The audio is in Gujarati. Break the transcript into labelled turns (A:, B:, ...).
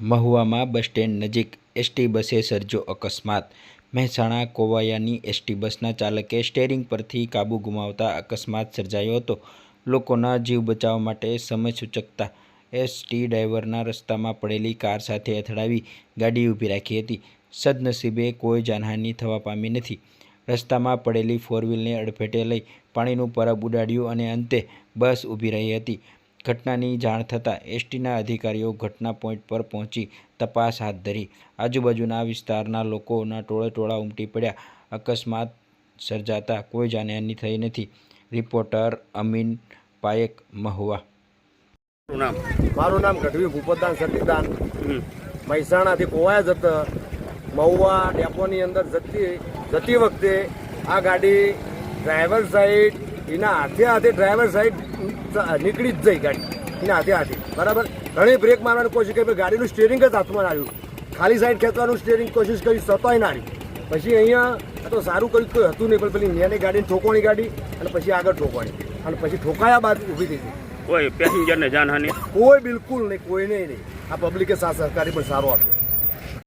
A: મહુવામાં બસ સ્ટેન્ડ નજીક એસટી બસે સર્જો અકસ્માત. મહેસાણા કોવાયાની એસટી બસના ચાલકે સ્ટેરિંગ પરથી કાબુ ગુમાવતા અકસ્માત સર્જાયો હતો. લોકોના જીવ બચાવ માટે સમય સૂચકતા એસટી ડ્રાઈવરના રસ્તામાં પડેલી કાર સાથે અથડાવી ગાડી ઊભી રાખી હતી. સદનસીબે કોઈ જાનહાનિ થવા પામી નથી. રસ્તામાં પડેલી ફોર વ્હીલને અડફેટે લઈ પાણીનું પરબ ઉડાડ્યું અને અંતે બસ ઊભી રહી હતી. ઘટનાની જાણ થતાં એસટીના અધિકારીઓ ઘટના પોઈન્ટ પર પહોંચી તપાસ હાથ ધરી. આજુબાજુના વિસ્તારના લોકોના ટોળે ટોળા ઉમટી પડ્યા. અકસ્માત સર્જાતા કોઈ જાનહાની થઈ નથી. રિપોર્ટર અમીન પાયેક મહુવા.
B: નામ.
C: મારું નામ ગઢવી ભૂપતદાન સતીદાન. મહેસાણાથી કોવાયા જતા મહુવા ડેપોની અંદર જતી જતી વખતે આ ગાડી ડ્રાઈવર સાઈડ એના હાથે હાથે ડ્રાઈવર સાહેબ નીકળી જ જઈ ગાડી. એના હાથે હાથે. બરાબર? ઘણી બ્રેક મારવાની કોશિશ કરી ગાડીનું સ્ટેરિંગ જ હાથમાં આવ્યું. ખાલી સાઈડ ખેંચવાનું સ્ટેરિંગ કોશિશ કરી સતાય ના પછી અહીંયા તો સારું કર્યું કોઈ હતું નહીં પણ પેલી ન્યાની ગાડીને ઠોકવાની ગાડી અને પછી આગળ ઠોકવાની. અને પછી ઠોકાયા બાદ ઊભી થઈ ગઈ.
B: કોઈ પેસેન્જરને જાનહાની
C: કોઈ બિલકુલ નહીં કોઈ નહીં. નહીં આ પબ્લિકે સાથ સહકારી પણ સારો આપ્યો.